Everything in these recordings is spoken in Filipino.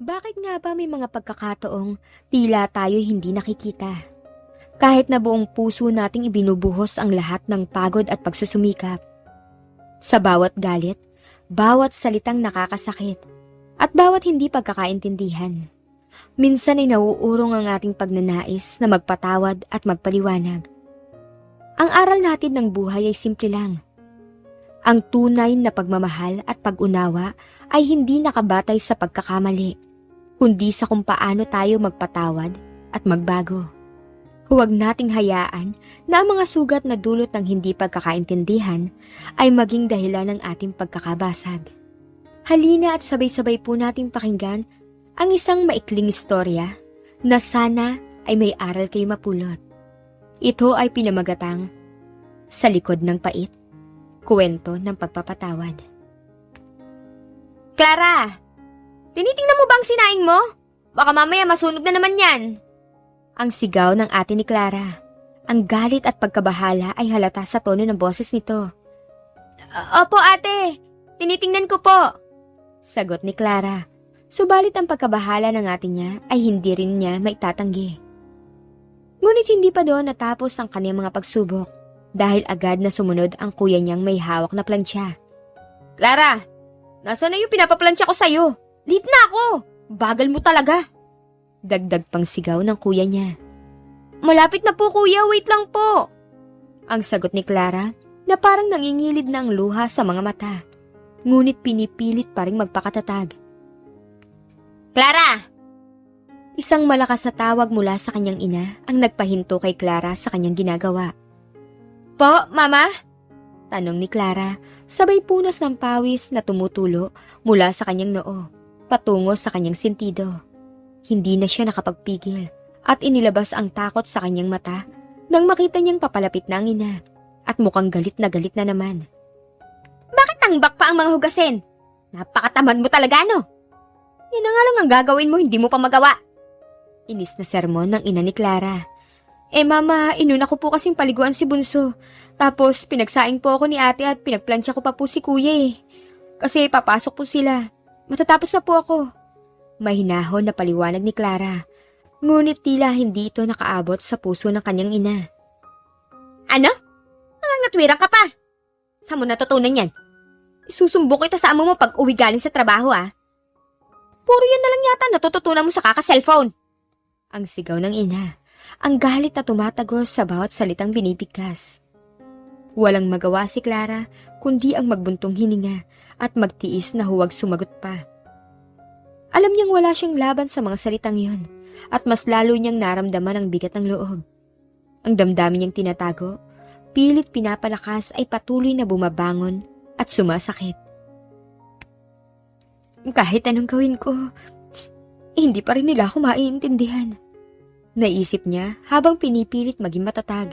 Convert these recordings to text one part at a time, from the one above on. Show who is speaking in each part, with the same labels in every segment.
Speaker 1: Bakit nga ba may mga pagkakataong tila tayo hindi nakikita? Kahit na buong puso nating ibinubuhos ang lahat ng pagod at pagsusumikap. Sa bawat galit, bawat salitang nakakasakit, at bawat hindi pagkakaintindihan. Minsan ay nauurong ang ating pagnanais na magpatawad at magpaliwanag. Ang aral natin ng buhay ay simple lang. Ang tunay na pagmamahal at pag-unawa ay hindi nakabatay sa pagkakamali, kundi sa kung paano tayo magpatawad at magbago. Huwag nating hayaan na ang mga sugat na dulot ng hindi pagkakaintindihan ay maging dahilan ng ating pagkakabasag. Halina at sabay-sabay po nating pakinggan ang isang maikling istorya na sana ay may aral kayo mapulot. Ito ay pinamagatang Sa likod ng pait, kwento ng pagpapatawad. Clara! Tinitingnan mo ba ang sinaing mo? Baka mamaya masunog na naman yan. Ang sigaw ng ate ni Clara. Ang galit at pagkabahala ay halata sa tono ng boses nito. Opo ate, tinitingnan ko po. Sagot ni Clara. Subalit ang pagkabahala ng ate niya ay hindi rin niya maitatanggi. Ngunit hindi pa doon natapos ang kanyang mga pagsubok dahil agad na sumunod ang kuya niyang may hawak na plancha. Clara, nasa na yung pinapaplansya ko sa'yo? Late na ako! Bagal mo talaga! Dagdag pang sigaw ng kuya niya. Malapit na po kuya, wait lang po! Ang sagot ni Clara na parang nangingilid na ang luha sa mga mata. Ngunit pinipilit pa rin magpakatatag. Clara! Isang malakas na tawag mula sa kanyang ina ang nagpahinto kay Clara sa kanyang ginagawa. Po, mama? Tanong ni Clara, sabay punas ng pawis na tumutulo mula sa kanyang noo, patungo sa kanyang sentido. Hindi na siya nakapagpigil at inilabas ang takot sa kanyang mata nang makita niyang papalapit na ang ina at mukhang galit na galit na naman. Bakit tangbak pa ang mga hugasin? Napakatamad mo talaga, no? Yan na nga lang ang gagawin mo, hindi mo pa magawa. Inis na sermon ng ina ni Clara. Eh mama, inuna ko po kasing paliguan si Bunso. Tapos pinagsaing po ako ni ate at pinagplansya ko pa po si kuya eh. Kasi papasok po sila. Matatapos na po ako. Mahinahon na paliwanag ni Clara. Ngunit tila hindi ito nakaabot sa puso ng kanyang ina. Ano? Nangangatwirang ka pa. Saan mo natutunan yan? Isusumbong kita sa amo mo pag uwi galing sa trabaho ah. Puro yan na lang yata natututunan mo sa kaka-cellphone. Ang sigaw ng ina. Ang galit na tumatagos sa bawat salitang binibigkas. Walang magawa si Clara kundi ang magbuntong hininga at magtiis na huwag sumagot pa. Alam niyang wala siyang laban sa mga salitang yon at mas lalo niyang naramdaman ang bigat ng loob. Ang damdamin niyang tinatago, pilit pinapalakas ay patuloy na bumabangon at sumasakit. Kahit anong gawin ko, hindi pa rin nila ako maiintindihan. Naisip niya habang pinipilit maging matatag.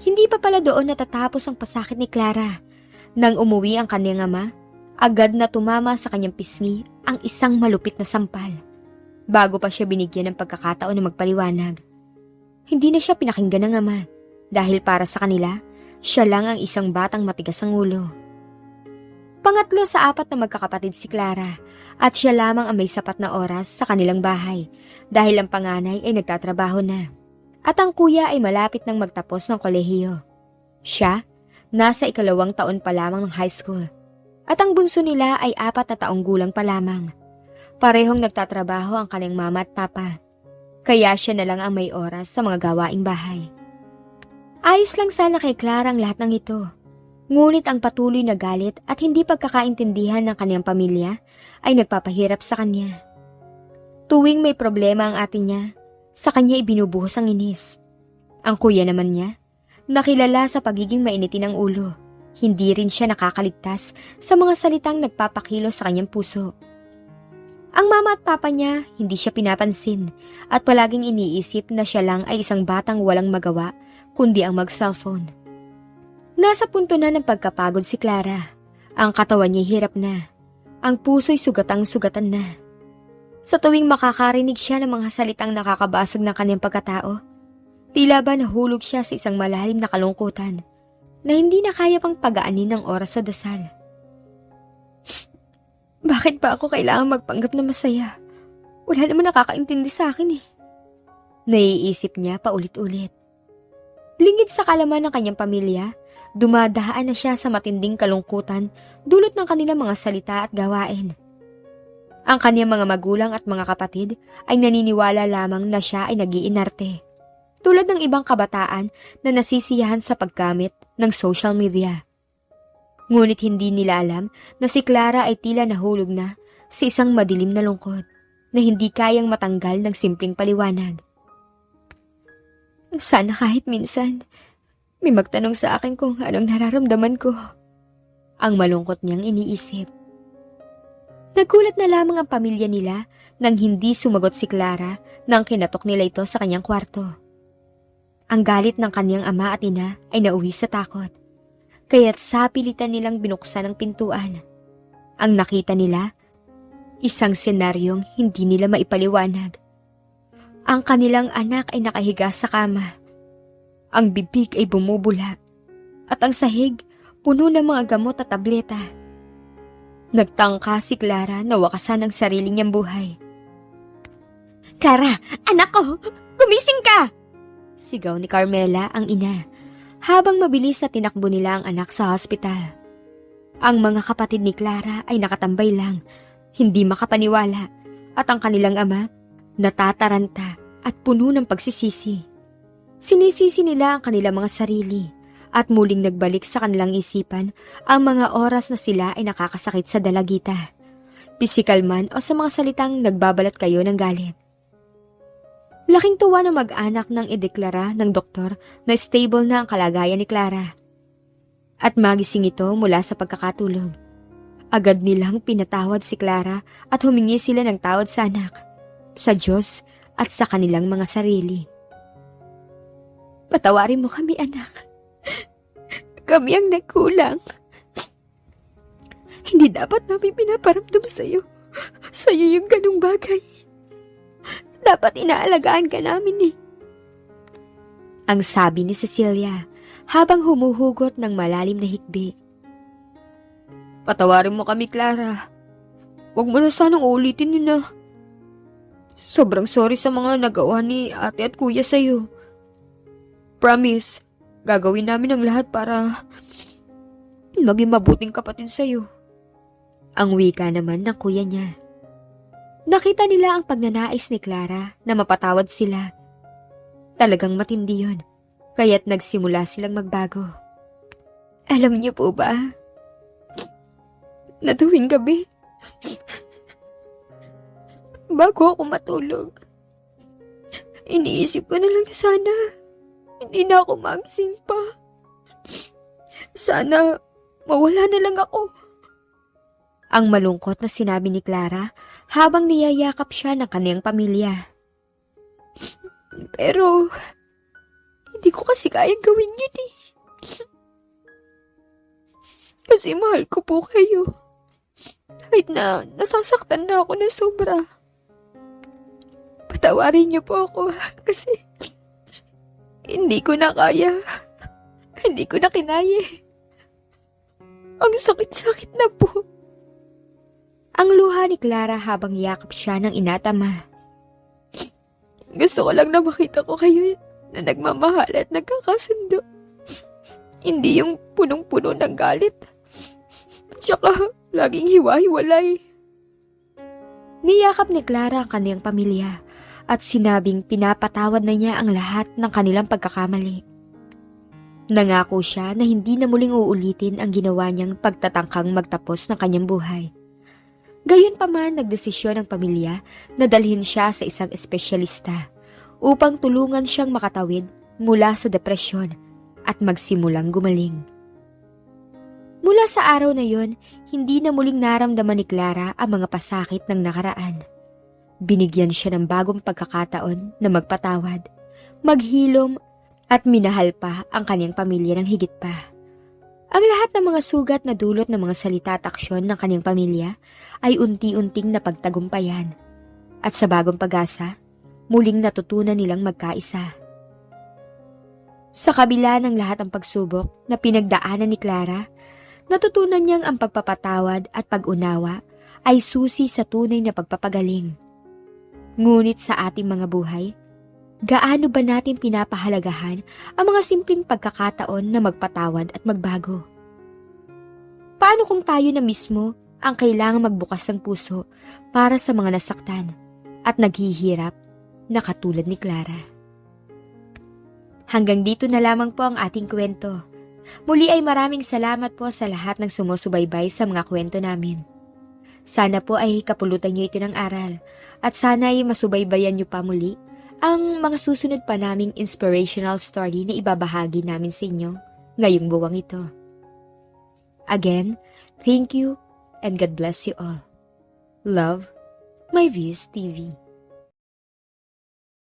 Speaker 1: Hindi pa pala doon natatapos ang pasakit ni Clara. Nang umuwi ang kanyang ama, agad na tumama sa kanyang pisngi ang isang malupit na sampal. Bago pa siya binigyan ng pagkakataon na magpaliwanag. Hindi na siya pinakinggan ng ama dahil para sa kanila, siya lang ang isang batang matigas ang ulo. Pangatlo sa apat na magkakapatid si Clara at siya lamang ang may sapat na oras sa kanilang bahay dahil ang panganay ay nagtatrabaho na. At ang kuya ay malapit nang magtapos ng kolehiyo. Siya, nasa ikalawang taon pa lamang ng high school. At ang bunso nila ay apat na taong gulang pa lamang. Parehong nagtatrabaho ang kanyang mama at papa. Kaya siya na lang ang may oras sa mga gawaing bahay. Ayos lang sana kay Clara ang lahat ng ito. Ngunit ang patuloy na galit at hindi pagkakaintindihan ng kanyang pamilya ay nagpapahirap sa kanya. Tuwing may problema ang ate niya, sa kanya ibinubuhos ang inis. Ang kuya naman niya, nakilala sa pagiging mainitin ng ulo. Hindi rin siya nakakaligtas sa mga salitang nagpapakilo sa kanyang puso. Ang mama at papa niya, hindi siya pinapansin at palaging iniisip na siya lang ay isang batang walang magawa kundi ang mag-cellphone. Nasa punto na ng pagkapagod si Clara. Ang katawan niya hirap na. Ang puso'y sugatang-sugatan na. Sa tuwing makakarinig siya ng mga salitang nakakabasag ng kanyang pagkatao, tila ba nahulog siya sa isang malalim na kalungkutan na hindi na kaya pang pagaanin ng oras sa dasal. Bakit ba ako kailangang magpanggap na masaya Wala naman nakakaintindi sa akin eh. Naiisip niya paulit-ulit. Lingid sa kalaman ng kanyang pamilya, dumadaan na siya sa matinding kalungkutan dulot ng kanilang mga salita at gawain. Ang kanyang mga magulang at mga kapatid ay naniniwala lamang na siya ay nagiinarte. Tulad ng ibang kabataan na nasisiyahan sa paggamit ng social media. Ngunit hindi nila alam na si Clara ay tila nahulog na sa isang madilim na lungkot na hindi kayang matanggal ng simpleng paliwanag. Sana kahit minsan, may magtanong sa akin kung anong nararamdaman ko. Ang malungkot niyang iniisip. Nagulat na lamang ang pamilya nila nang hindi sumagot si Clara nang kinatok nila ito sa kanyang kwarto. Ang galit ng kanyang ama at ina ay nauwi sa takot. Kaya't sapilitan nilang binuksan ang pintuan. Ang nakita nila, isang senaryong hindi nila maipaliwanag. Ang kanilang anak ay nakahiga sa kama. Ang bibig ay bumubula. At ang sahig, puno ng mga gamot at tableta. Nagtangka si Clara na wakasan ang sarili niyang buhay. Clara, anak ko! Gumising ka! Sigaw ni Carmela ang ina, habang mabilis na tinakbo nila ang anak sa hospital. Ang mga kapatid ni Clara ay nakatambay lang, hindi makapaniwala, at ang kanilang ama, natataranta at puno ng pagsisisi. Sinisisi nila ang kanilang mga sarili at muling nagbalik sa kanilang isipan ang mga oras na sila ay nakakasakit sa dalagita. Pisikal man o sa mga salitang nagbabalat kayo ng galit. Laking tuwa ng mag-anak nang ideklara ng doktor na stable na ang kalagayan ni Clara. At magising ito mula sa pagkakatulog. Agad nilang pinatawad si Clara at humingi sila ng tawad sa anak, sa Diyos at sa kanilang mga sarili. Patawarin mo kami, anak. Kami ang nagkulang. Hindi dapat namin pinaparamdam sa'yo. Sa'yo yung ganong bagay. Dapat inaalagaan ka namin eh. Ang sabi ni Cecilia habang humuhugot ng malalim na hikbi. Patawarin mo kami, Clara. Huwag mo na sanang ulitin yun na. Sobrang sorry sa mga nagawa ni ate at kuya sa'yo. Promise, gagawin namin ang lahat para maging mabuting kapatid sa'yo. Ang wika naman ng kuya niya. Nakita nila ang pagnanais ni Clara na mapatawad sila. Talagang matindi yon, kaya't nagsimula silang magbago. Alam niyo po ba, na tuwing gabi, bago ako matulog, iniisip ko na lang na sana hindi na ako magising pa. Sana mawala na lang ako. Ang malungkot na sinabi ni Clara habang niyayakap siya ng kaniyang pamilya. Pero, hindi ko kasi kayang gawin yun eh. Kasi mahal ko po kayo. Kahit na nasasaktan na ako ng sobra. Patawarin niyo po ako kasi hindi ko na kaya. Hindi ko na kinaya. Ang sakit-sakit na po. Ang luha ni Clara habang yakap siya ng inatama. Gusto ko lang na makita ko kayo na nagmamahal at nagkakasundo. Hindi yung punong-puno ng galit. Tsaka laging hiwa-hiwalay. Niyakap ni Clara ang kaniyang pamilya at sinabing pinapatawad na niya ang lahat ng kanilang pagkakamali. Nangako siya na hindi na muling uulitin ang ginawa niyang pagtatangkang magtapos ng kanyang buhay. Gayon pa man nagdesisyon ng pamilya na dalhin siya sa isang espesyalista upang tulungan siyang makatawid mula sa depresyon at magsimulang gumaling. Mula sa araw na yon, hindi na muling naramdaman ni Clara ang mga pasakit ng nakaraan. Binigyan siya ng bagong pagkakataon na magpatawad, maghilom at minahal pa ang kanyang pamilya ng higit pa. Ang lahat ng mga sugat na dulot ng mga salita at aksyon ng kanyang pamilya ay unti-unting napagtagumpayan. At sa bagong pag-asa, muling natutunan nilang magkaisa. Sa kabila ng lahat ng pagsubok na pinagdaanan ni Clara, natutunan niyang ang pagpapatawad at pag-unawa ay susi sa tunay na pagpapagaling. Ngunit sa ating mga buhay, gaano ba natin pinapahalagahan ang mga simpleng pagkakataon na magpatawad at magbago? Paano kung tayo na mismo ang kailangang magbukas ng puso para sa mga nasaktan at naghihirap na katulad ni Clara? Hanggang dito na lamang po ang ating kwento. Muli ay maraming salamat po sa lahat ng sumusubaybay sa mga kwento namin. Sana po ay kapulutan niyo ito ng aral at sana ay masubaybayan niyo pa muli ang mga susunod pa naming inspirational story na ibabahagi namin sa inyo ngayong buwang ito. Again, thank you and God bless you all. Love, My Views TV.